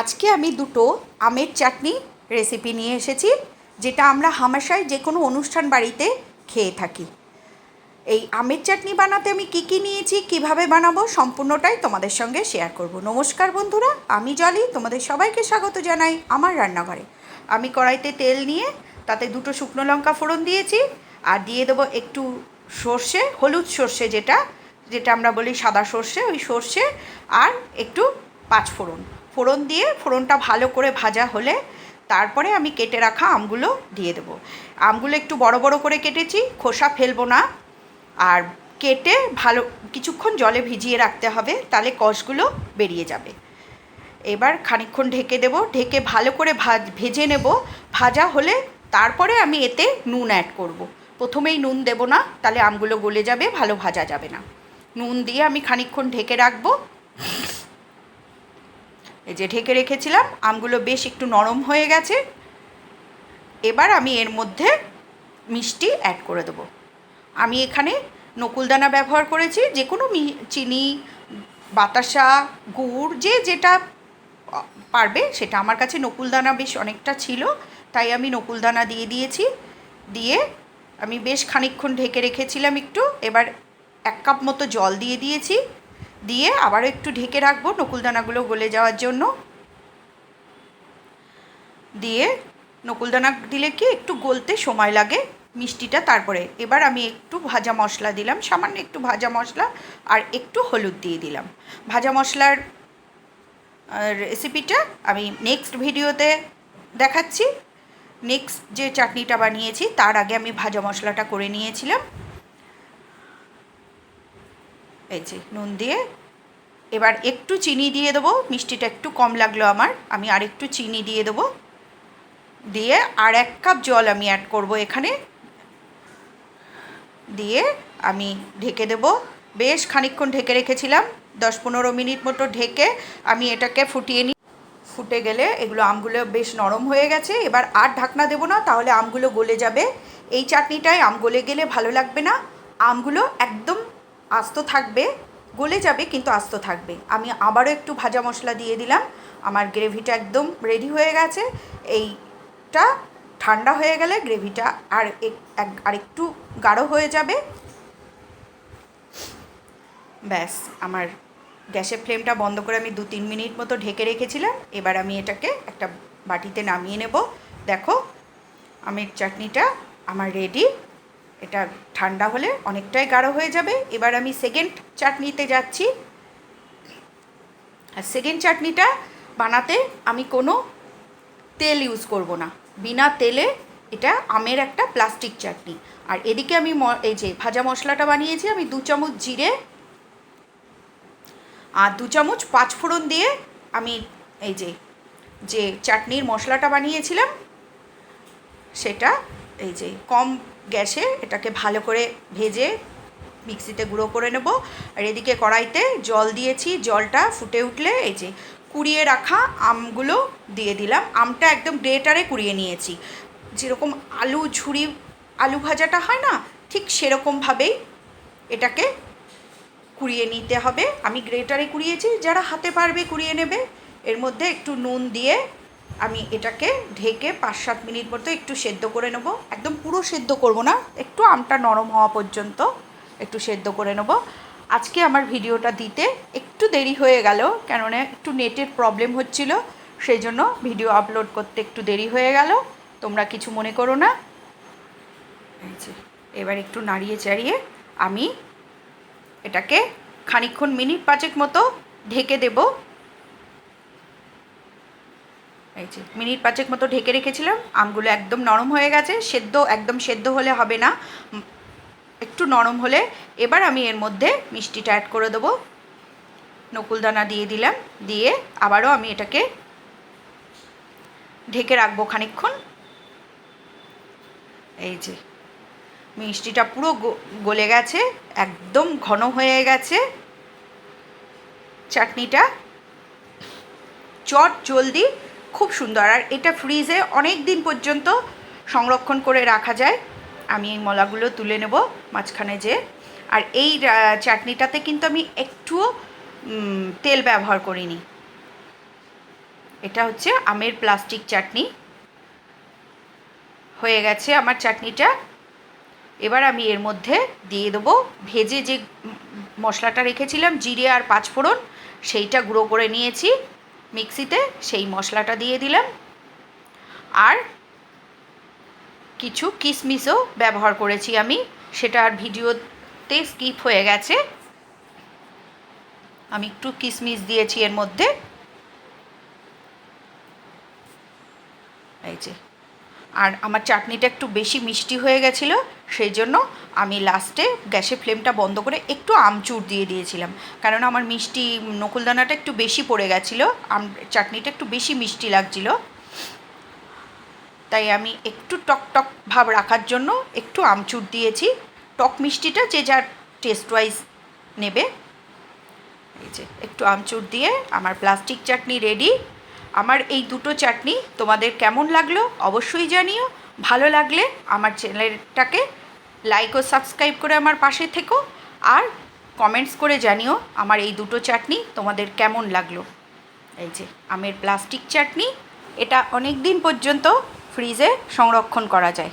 আজকে আমি দুটো আমের চাটনি রেসিপি নিয়ে এসেছি, যেটা আমরা হামেশাই যে কোনো অনুষ্ঠান বাড়িতে খেয়ে থাকি। এই আমের চাটনি বানাতে আমি কি কি নিয়েছি, কীভাবে বানাবো সম্পূর্ণটাই তোমাদের সঙ্গে শেয়ার করব। নমস্কার বন্ধুরা, আমি জলি, তোমাদের সবাইকে স্বাগত জানাই আমার রান্নাঘরে। আমি কড়াইতে তেল নিয়ে তাতে দুটো শুকনো লঙ্কা ফোড়ন দিয়েছি, আর দিয়ে দেবো একটু সর্ষে, হলুদ সর্ষে যেটা যেটা আমরা বলি সাদা সর্ষে, ওই সর্ষে আর একটু পাঁচ ফোড়ন দিয়ে ফোড়নটা ভালো করে ভাজা হলে তারপরে আমি কেটে রাখা আমগুলো দিয়ে দেবো। আমগুলো একটু বড় বড় করে কেটেছি, খোসা ফেলব না। আর কেটে ভালো কিছুক্ষণ জলে ভিজিয়ে রাখতে হবে, তাহলে কষগুলো বেরিয়ে যাবে। এবার খানিকক্ষণ ঢেকে দেবো। ঢেকে ভালো করে ভাজ, ভেজে নেব। ভাজা হলে তারপরে আমি এতে নুন অ্যাড করব। প্রথমেই নুন দেব না, তাহলে আমগুলো গলে যাবে, ভালো ভাজা যাবে না। নুন দিয়ে আমি খানিকক্ষণ ঢেকে রাখব। এই যে ঢেকে রেখেছিলাম, আমগুলো বেশ একটু নরম হয়ে গেছে। এবার আমি এর মধ্যে মিষ্টি অ্যাড করে দেবো। আমি এখানে নকুলদানা ব্যবহার করেছি যে কোনো চিনি, বাতাসা, গুড়, যে যেটা পারবে, সেটা। আমার কাছে নকুলদানা বেশ অনেকটা ছিল, তাই আমি নকুলদানা দিয়ে দিয়েছি। দিয়ে আমি বেশ খানিকক্ষণ ঢেকে রেখেছিলাম একটু। এবার এক কাপ মতো জল দিয়ে দিয়েছি। দিয়ে আবারও একটু ঢেকে রাখব নকুলদানাগুলো গলে যাওয়ার জন্য। দিয়ে নকুলদানা দিলে কি একটু গলতে সময় লাগে মিষ্টিটা তারপরে। এবার আমি একটু ভাজা মশলা দিলাম, সামান্য একটু ভাজা মশলা আর একটু হলুদ দিয়ে দিলাম। ভাজা মশলার রেসিপিটা আমি নেক্সট ভিডিওতে দেখাচ্ছি। নেক্সট যে চাটনিটা বানিয়েছি, তার আগে আমি ভাজা মশলাটা করে নিয়েছিলাম। এই নুন দিয়ে। এবার একটু চিনি দিয়ে দেবো, মিষ্টিটা একটু কম লাগল আমার, আমি আর একটু চিনি দিয়ে দেবো। দিয়ে আর এক কাপ জল আমি অ্যাড করব এখানে। দিয়ে আমি ঢেকে দেবো। বেশ খানিকক্ষণ ঢেকে রেখেছিলাম, দশ পনেরো মিনিট মতো ঢেকে আমি এটাকে ফুটিয়ে নিই ফুটে গেলে এগুলো আমগুলো বেশ নরম হয়ে গেছে। এবার আর ঢাকনা দেবো না, তাহলে আমগুলো গলে যাবে। এই চাটনিটায় আম গলে গেলে ভালো লাগবে না। আমগুলো একদম আস্ত থাকবে, গলে যাবে কিন্তু আস্ত থাকবে। আমি আবারও একটু ভাজা মশলা দিয়ে দিলাম। আমার গ্রেভিটা একদম রেডি হয়ে গেছে। এইটা ঠান্ডা হয়ে গেলে গ্রেভিটা আর এক- আর একটু গাঢ় হয়ে যাবে। ব্যাস, আমার গ্যাসের ফ্লেমটা বন্ধ করে আমি দু তিন মিনিট মতো ঢেকে রেখেছিলাম। এবার আমি এটাকে একটা বাটিতে নামিয়ে নেব। দেখো, আমের চাটনিটা আমার রেডি এটা ঠান্ডা হলে অনেকটাই গাঢ় হয়ে যাবে। এবার আমি সেকেন্ড চাটনিতে যাচ্ছি। আর সেকেন্ড চাটনিটা বানাতে আমি কোনো তেল ইউজ করব না। বিনা তেলে এটা আমের একটা প্লাস্টিক চাটনি। আর এদিকে আমি এই যে ভাজা মশলাটা বানিয়েছি, আমি দু চামচ জিরে আর দু চামচ পাঁচফোড়ন দিয়ে আমি এই যে যে চাটনির মশলাটা বানিয়েছিলাম, সেটা এই যে কম গ্যাসে এটাকে ভালো করে ভেজে মিক্সিতে গুঁড়ো করে নেব। আর এদিকে কড়াইতে জল দিয়েছি, জলটা ফুটে উঠলে এই যে কুড়িয়ে রাখা আমগুলো দিয়ে দিলাম। আমটা একদম গ্রেটারে কুড়িয়ে নিয়েছি। যেরকম আলু ঝুড়ি আলু ভাজাটা হয় না, ঠিক সেরকমভাবেই এটাকে কুড়িয়ে নিতে হবে। আমি গ্রেটারে কুড়িয়েছি, যারা হাতে পারবে কুড়িয়ে নেবে। এর মধ্যে একটু নুন দিয়ে আমি এটাকে ঢেকে পাঁচ সাত মিনিট মতো একটু সেদ্ধ করে নেব। একদম পুরো সেদ্ধ করব না, একটু আমটা নরম হওয়া পর্যন্ত একটু সেদ্ধ করে নেব। আজকে আমার ভিডিওটা দিতে একটু দেরি হয়ে গেল, কেননা একটু নেটের প্রবলেম হচ্ছিল, সেই জন্য ভিডিও আপলোড করতে একটু দেরি হয়ে গেল। তোমরা কিছু মনে করো না। এবার একটু নাড়িয়ে চাড়িয়ে আমি এটাকে খানিকক্ষণ মিনিট পাঁচেক মতো ঢেকে দেব। এই যে, মিনিট পাঁচেক মতো ঢেকে রেখেছিলাম, আমগুলো একদম নরম হয়ে গেছে, সেদ্ধ, একদম সেদ্ধ হলে হবে না একটু নরম হলে এবার আমি এর মধ্যে মিষ্টিটা অ্যাড করে দেবো। নকুলদানা দিয়ে দিলাম, দিয়ে আবারও আমি এটাকে ঢেকে রাখব খানিকক্ষণ। এই যে, মিষ্টিটা পুরো গলে গেছে, একদম ঘন হয়ে গেছে। চাটনিটা চট জলদি খুব সুন্দর। আর এটা ফ্রিজে অনেক দিন পর্যন্ত সংরক্ষণ করে রাখা যায়। আমি এই মলাগুলো তুলে নেব মাঝখানে যে আর এই চাটনিটাতে কিন্তু আমি একটুও তেল ব্যবহার করিনি। এটা হচ্ছে আমের প্লাস্টিক চাটনি। হয়ে গেছে আমার চাটনিটা। এবার আমি এর মধ্যে দিয়ে দেবো ভেজে যে মশলাটা রেখেছিলাম, জিরে আর পাঁচফোড়ন, সেইটা গুঁড়ো করে নিয়েছি। মিক্সিতে সেই মশলাটা দিয়ে দিলাম। আর কিছু কিশমিশও ব্যবহার করেছি আমি, সেটা আর ভিডিওতে স্কিপ হয়ে গেছে। আমি একটু কিশমিশ দিয়েছি এর মধ্যে। এই যে আর আমার চাটনিটা একটু বেশি মিষ্টি হয়ে গেছিল সেই জন্য আমি লাস্টে গ্যাসের ফ্লেমটা বন্ধ করে একটু আমচুর দিয়ে দিয়েছিলাম। কারণ আমার মিষ্টি নকুলদানাটা একটু বেশি পড়ে গেছিল, আম, চাটনিটা একটু বেশি মিষ্টি লাগছিল। তাই আমি একটু টক টক ভাব রাখার জন্য একটু আমচুর দিয়েছি। টক মিষ্টিটা যে যার টেস্ট ওয়াইজ নেবে। এই যে, একটু আমচুর দিয়ে আমার প্লাস্টিক চাটনি রেডি আমার এই দুটো চাটনি তোমাদের কেমন লাগল অবশ্যই জানিও। ভালো লাগলে আমার চ্যানেলটাকে লাইক ও সাবস্ক্রাইব করে আমার পাশে থেকো আর কমেন্টস করে জানিও আমার এই দুটো চাটনি তোমাদের কেমন লাগল। এই যে, আমের প্লাস্টিক চাটনি, এটা অনেক দিন পর্যন্ত ফ্রিজে সংরক্ষণ করা যায়।